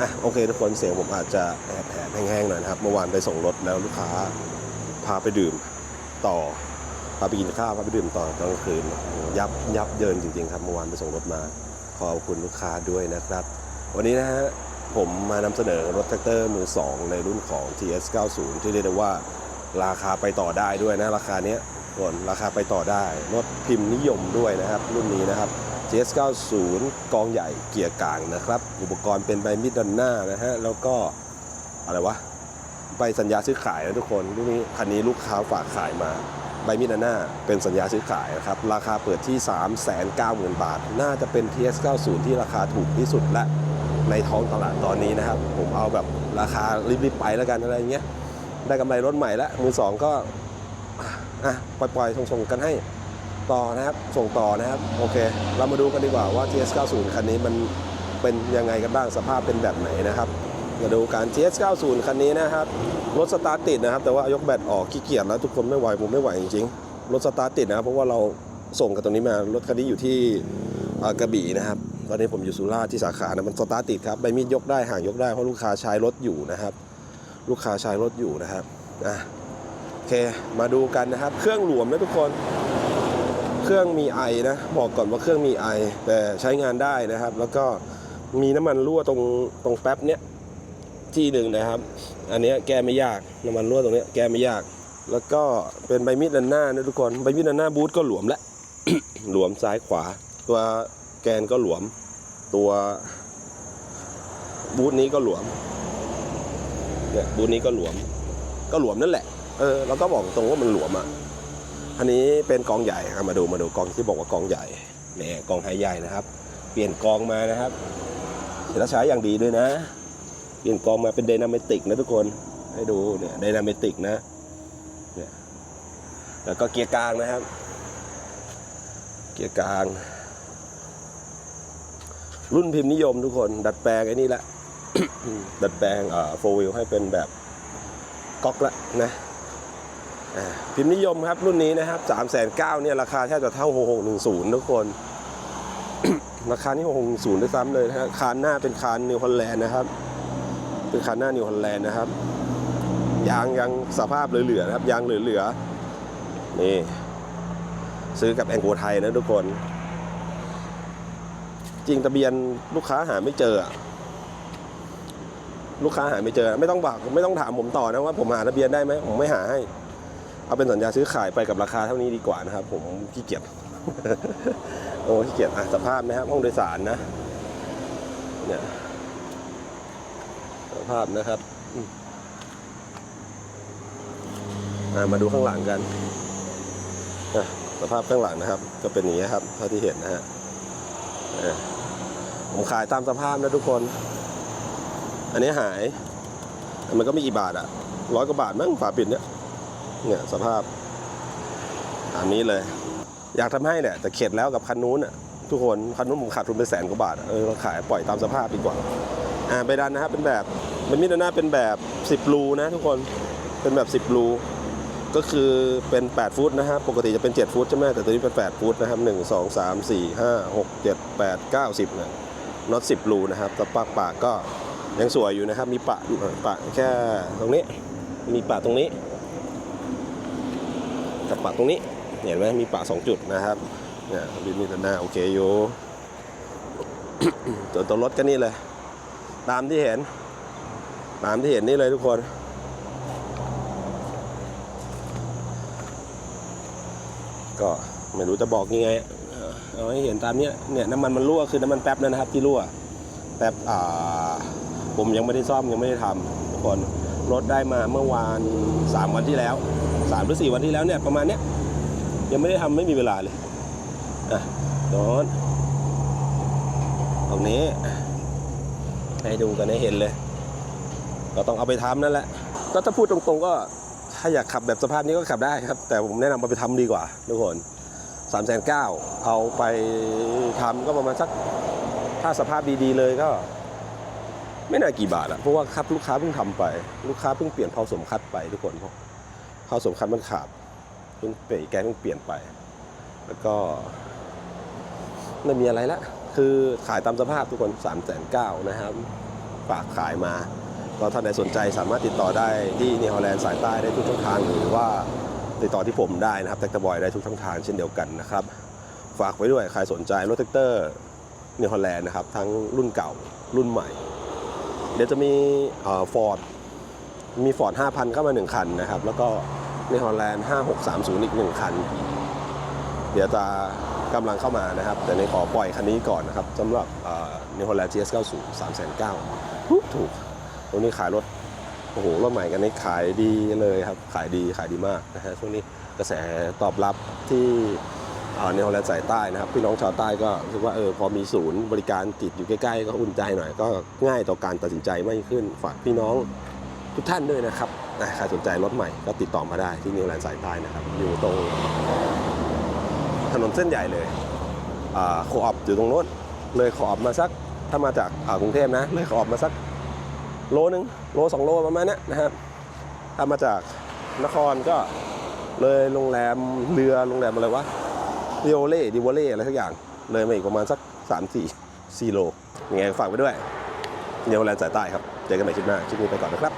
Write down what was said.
อะโอเคทุกคนเสียงผมอาจจะแอบแอบแห้งๆหน่อยนะครับ เมื่อวานไปส่งรถแล้วลูกค้าพาไปดื่มต่อพาไปกินข้าวพาไปดื่มต่อตอนกลางคืนยับยับเยินจริงๆครับเมื่อวานไปส่งรถมา ขอบคุณลูกค้าด้วยนะครับ วันนี้นะฮะผมมานำเสนอรถแท็กเตอร์มือ 2 ในรุ่นของ TS 90ที่เรียกได้ว่าราคาไปต่อได้ด้วยนะ ราคาเนี้ยก่อนราคาไปต่อได้รถพิมพ์นิยมด้วยนะครับ รุ่นนี้นะครับ TS 90 กองใหญ่เกียร์กลางนะครับ อุปกรณ์เป็นใบมีดดันหน้านะฮะ แล้วก็อะไรวะ ใบสัญญาซื้อขายนะทุกคนรุ่นนี้คันนี้ลูกค้าฝากขายมาใบมีดดันหน้าเป็นสัญญาซื้อขายนะครับ ราคาเปิดที่ 390,000 บาท น่าจะเป็น TS 90 ที่ราคาถูกที่สุดและในท้องตลาดตอนนี้นะครับ ผมเอาแบบราคารีบๆไปแล้วกันอะไรเงี้ยได้กำไรรถใหม่แล้วมือสองก็อะปล่อยๆส่งๆกันให้ ต่อนะครับ ส่งต่อนะครับ โอเค เรามาดูกันดีกว่าว่า TS 90คันนี้มันเป็นยังไงกันบ้างสภาพเป็นแบบไหนนะครับ มาดูการ TS 90คันนี้นะครับ รถสตาร์ทติดนะครับ แต่ว่ายกแบตออกขี้เกียจแล้วทุกคนไม่ไหวผมไม่ไหวจริงๆ รถสตาร์ทติดนะครับ เพราะว่าเราส่งกันตรงนี้มารถคันนี้อยู่ที่กระบี่นะครับตอนนี้ผมอยู่สุราษฎร์ที่สาขานะมันสตาร์ทติดครับใบมีดยกได้ห่างยกได้เพราะลูกค้าใช้รถอยู่นะครับ ลูกค้าใช้รถอยู่นะครับอะโอเคมาดูกันนะครับ เครื่องหลวมนะทุกคน รื่องมีไอนะบอกก่อนว่าเครื่องมีไอ แต่ใช้งานได้นะครับ แล้วก็มีน้ำมันรั่วตรงตรงแป๊บเนี้ยที่หนึ่งนะครับ อันนี้แก้ไม่ยากน้ำมันรั่วตรงนี้แก้ไม่ยาก แล้วก็เป็นใบมีดดันหน้านะทุกคนใบมีดดันหน้าบูทก็หลวมแล้วหลวมซ้ายขวา ตัวแกนก็หลวม ตัวบูทนี้ก็หลวมเนี่ยบูธนี้ก็หลวม ก็หลวมนั่นแหละเออเราก็บอกตรงว่ามันหลวมอะ อันนี้เป็นกองใหญ่อะมาดูมาดูกองที่บอกว่ากองใหญ่เนี่ยกองไฮใหญ่นะครับ เปลี่ยนกองมานะครับเสร็จแล้วใช้อย่างดีด้วยนะ เปลี่ยนกองมาเป็นไดนามิติกนะทุกคนให้ดูเนี่ยไดนามิติกนะเนี่ยแล้วก็เกียร์กลางนะครับ เกียร์กลาง รุ่นพิมพ์นิยมทุกคน ดัดแปลงไอ้นี่แหละดัดแปลงอ่าโฟวิลให้เป็นแบบก๊อกละนะ พิมพ์นิยมครับรุ่นนี้นะครับ3ามแสนเเนี่ยราคาแทบจะเท่า6610ทุกคน ราคานี่6610ด้วยซ้ำเลยนะฮะคานหน้าเป็นคานนิวฮอลแลนด์นะครับ เป็นคานหน้านิวฮอลแลนด์นะครับ ยางยังสภาพเหลือๆนะครับ ยางเหลือๆนี่ ซื้อกับแองโกไทยนะทุกคน จริงทะเบียนลูกค้าหาไม่เจอลูกค้าหาไม่เจอ ไม่ต้องบอกไม่ต้องถามผมต่อนะว่าผมหาทะเบียนได้ไหมผมไม่หาให้ เอาเป็นสัญญาซื้อขายไปกับราคาเท่านี้ดีกว่านะครับ ผมขี้เกียจโอ้ขี้เกียจอะสภาพนะครับห้องโดยสารนะเนี่ยสภาพนะครับมาดูข้างหลังกันสภาพข้างหลังนะครับ ก็เป็นอย่างนี้ครับเท่าที่เห็นนะฮะผมขายตามสภาพนะทุกคน อันนี้หาย มันก็ไม่กี่บาทอะร้อยกว่าบาทมั้งฝาปิดเนี่ย เนี่ยสภาพตามนี้เลย อยากทำให้เนี่ยแต่เข็ดแล้วกับคันนู้นอะทุกคนคันนู้นผมขาดทุนไปแสนกว่าบาทเออเราขายปล่อยตามสภาพดีกว่าอ่าไปดันนะครับเป็นแบบมันมิดหน้าเป็นแบบ 10รูนะทุกคนเป็นแบบ 10รูก็คือเป็น 8 ฟุตนะฮะปกติจะเป็น 7 ฟุตใช่ไหมแต่ตัวนี้เป็น 8 ฟุตนะครับ 1 2 3 4 5 6 7 8 9 10เนี่ยน็อต10 รูนะครับแต่ปากปากก็ยังสวยอยู่นะครับ มีปะปะแค่ตรงนี้ มีปะตรงนี้ กับปะตรงนี้ เห็นไหมมีปะสองจุดนะครับเนี่ยบินนี่ตันหน้าโอเคอยู่ตัวตัวรถก็นี่เลย ตามที่เห็น ตามที่เห็นนี่เลยทุกคนก็ไม่รู้จะบอกยังไงเอาให้เห็นตามเนี้ยเนี่ยน้ำมันมันรั่วคือน้ำมันแป๊บนะครับ ที่รั่วแป๊บอ่าผมยังไม่ได้ซ่อมยังไม่ได้ทำทุกคนรถได้มาเมื่อวาน 3 วันที่แล้ว 3หรือ4วันที่แล้วเนี่ยประมาณเนี้ยยังไม่ได้ทำไม่มีเวลาเลยอะโดนตรงนี้ให้ดูกันให้เห็นเลย ก็ต้องเอาไปทำนั่นแหละ ก็ถ้าพูดตรงๆก็ถ้าอยากขับแบบสภาพนี้ก็ขับได้ครับ แต่ผมแนะนำเอาไปทำดีกว่าทุกคน3ามแสนเก้าเอาไปทำก็ประมาณสักถ้าสภาพดีๆเลยก็ ไม่น่ากี่บาทอะเพราะว่าครับลูกค้าเพิ่งทำไป ลูกค้าเพิ่งเปลี่ยนเผาสมคัดไปทุกคน เพราะเผาสมคัดมันขาดเพิ่งเปลี่ยนแกนเพิ่งเปลี่ยนไป แล้วก็ไม่มีอะไรละคือขายตามสภาพทุกคน3ามแสนเก้านะครับ ฝากขายมา ก็ท่านใดสนใจสามารถติดต่อได้ที่นิวฮอลแลนด์สายใต้ได้ทุกช่องทางหรือว่าติดต่อที่ผมได้นะครับแท็กเตอร์บอยได้ทุกช่องทางเช่นเดียวกันนะครับ ฝากไว้ด้วยใครสนใจรถแท็กเตอร์นิวฮอลแลนด์นะครับ ทั้งรุ่นเก่ารุ่นใหม่ เดี๋ยวจะมีฟอร์ดมีฟอร์ด5,000 เข้ามา 1 คันนะครับ แล้วก็ ในฮอลแลนด์5630 อีก 1 คัน เดี๋ยวจะกำลังเข้ามานะครับ แต่ในขอปล่อยคันนี้ก่อนนะครับสำหรับนิวฮอลแลนด์ GS90 3,900ถูกตรงนี้ขายรถ โอ้โห รถใหม่กันนี้ขายดีเลยครับ ขายดีขายดีมากนะฮะช่วงนี้กระแสตอบรับที่ในฮอลแลนด์สายใต้นะครับ พี่น้องชาวใต้ก็รู้สึกว่าเออพอมีศูนย์บริการติดอยู่ใกล้ๆ ก็อุ่นใจหน่อย ก็ง่ายต่อการตัดสินใจมากขึ้นฝากพี่น้องทุกท่านด้วยนะครับ นะใครสนใจรถใหม่ก็ติดต่อมาได้ที่นิวแลนด์สายใต้นะครับ อยู่ตรงถนนเส้นใหญ่เลยโคออปอยู่ตรงโน้นเลยโคออปมาสักถ้ามาจากกรุงเทพนะ เลยโคออปมาสักโลนึงโลสองโลประมาณนี้นะครับถ้ามาจากนครก็เลยโรงแรมเรือโรงแรมอะไรวะดิโอเล่ดิโอเล่อะไรสักอย่าง เลยมาอีกประมาณสัก 3 4 4โลยังไงฝากไปด้วยเนวแลนด์สายใต้ครับ เจอกันใหม่คลิปหน้า คลิปนี้ไปก่อนนะครับ